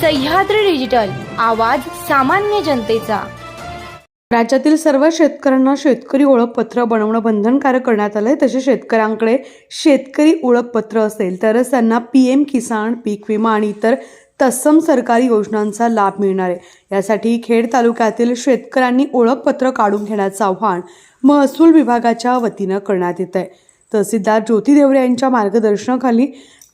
Sahyadri digital आवाज सामान्य जनतेचा. राज्यातील सर्व शेतकऱ्यांना शेतकरी ओळखपत्र बनवणं बंधनकारक करण्यात आलं आहे तसे शेतकऱ्यांकडे शेतकरी ओळखपत्र असेल तरच त्यांना पी एम किसान पीक विमा आणि इतर तत्सम सरकारी योजनांचा लाभ मिळणार आहे. यासाठी खेड तालुक्यातील शेतकऱ्यांनी ओळखपत्र काढून घेण्याचं आव्हान महसूल विभागाच्या वतीनं करण्यात येत आहे तहसीलदार ज्योती देवरे यांच्या मार्गदर्शनाखाली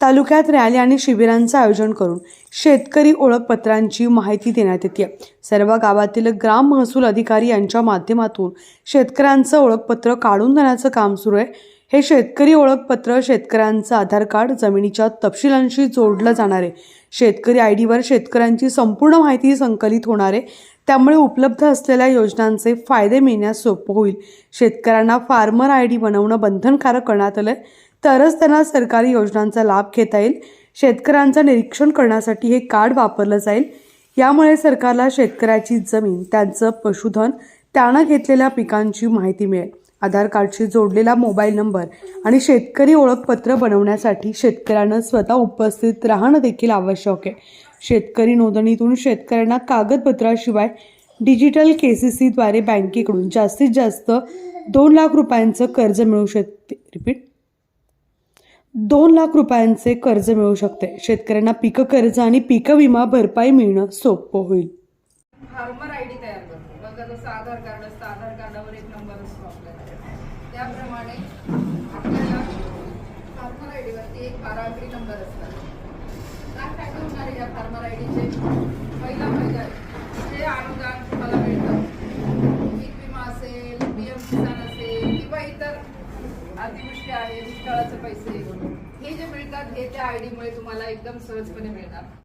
तालुक्यात रॅली आणि शिबिरांचं आयोजन करून शेतकरी ओळखपत्रांची माहिती देण्यात येते. सर्व गावातील ग्राम महसूल अधिकारी यांच्या माध्यमातून शेतकऱ्यांचं ओळखपत्र काढून देण्याचं काम सुरू आहे. हे शेतकरी ओळखपत्र शेतकऱ्यांचं आधार कार्ड जमिनीच्या तपशिलांशी जोडलं जाणार आहे. शेतकरी आय डीवर शेतकऱ्यांची संपूर्ण माहिती संकलित होणार आहे. त्यामुळे उपलब्ध असलेल्या योजनांचे फायदे मिळण्यास सोपं होईल. शेतकऱ्यांना फार्मर आय डी बनवणं बंधनकारक करण्यात आलं तरच त्यांना सरकारी योजनांचा लाभ घेता येईल. शेतकऱ्यांचं निरीक्षण करण्यासाठी हे कार्ड वापरलं जाईल. यामुळे सरकारला शेतकऱ्याची जमीन त्यांचं पशुधन त्यानं घेतलेल्या पिकांची माहिती मिळेल. आधार कार्डशी जोडलेला मोबाईल नंबर आणि शेतकरी ओळखपत्र बनवण्यासाठी शेतकऱ्यानं स्वतः उपस्थित राहणं देखील आवश्यक आहे. शेतकरी नोंदणीतून शेतकऱ्यांना कागदपत्राशिवाय डिजिटल के सी सीद्वारे बँकेकडून जास्तीत जास्त दोन लाख रुपयांचं कर्ज मिळू शकते. रिपीट. दोन लाख रुपयांचे कर्ज मिळू शकते. शेतकऱ्यांना पीक कर्ज आणि पीक विमा भरपाई मिळणं सोपं होईल. फार्मर आय डी तयार करतो. बघा जसं आधार कार्ड असतं आधार कार्डावर एक नंबर असतो आपल्याला. त्याप्रमाणे आपल्याला फार्मर आय डीवरती एक बारा नंबर असतात. काय फायदे होणार आहे या फार्मर आय डीचे? पहिला फायदा जे अनुदान तुम्हाला मिळतं. पीक विमा असेल पी एम किसान असेल किंवा इतर अतिवृष्टी आहे दुष्काळाचे पैसे हे जे मिळतात हे त्या आय डीमुळे तुम्हाला एकदम सहजपणे मिळणार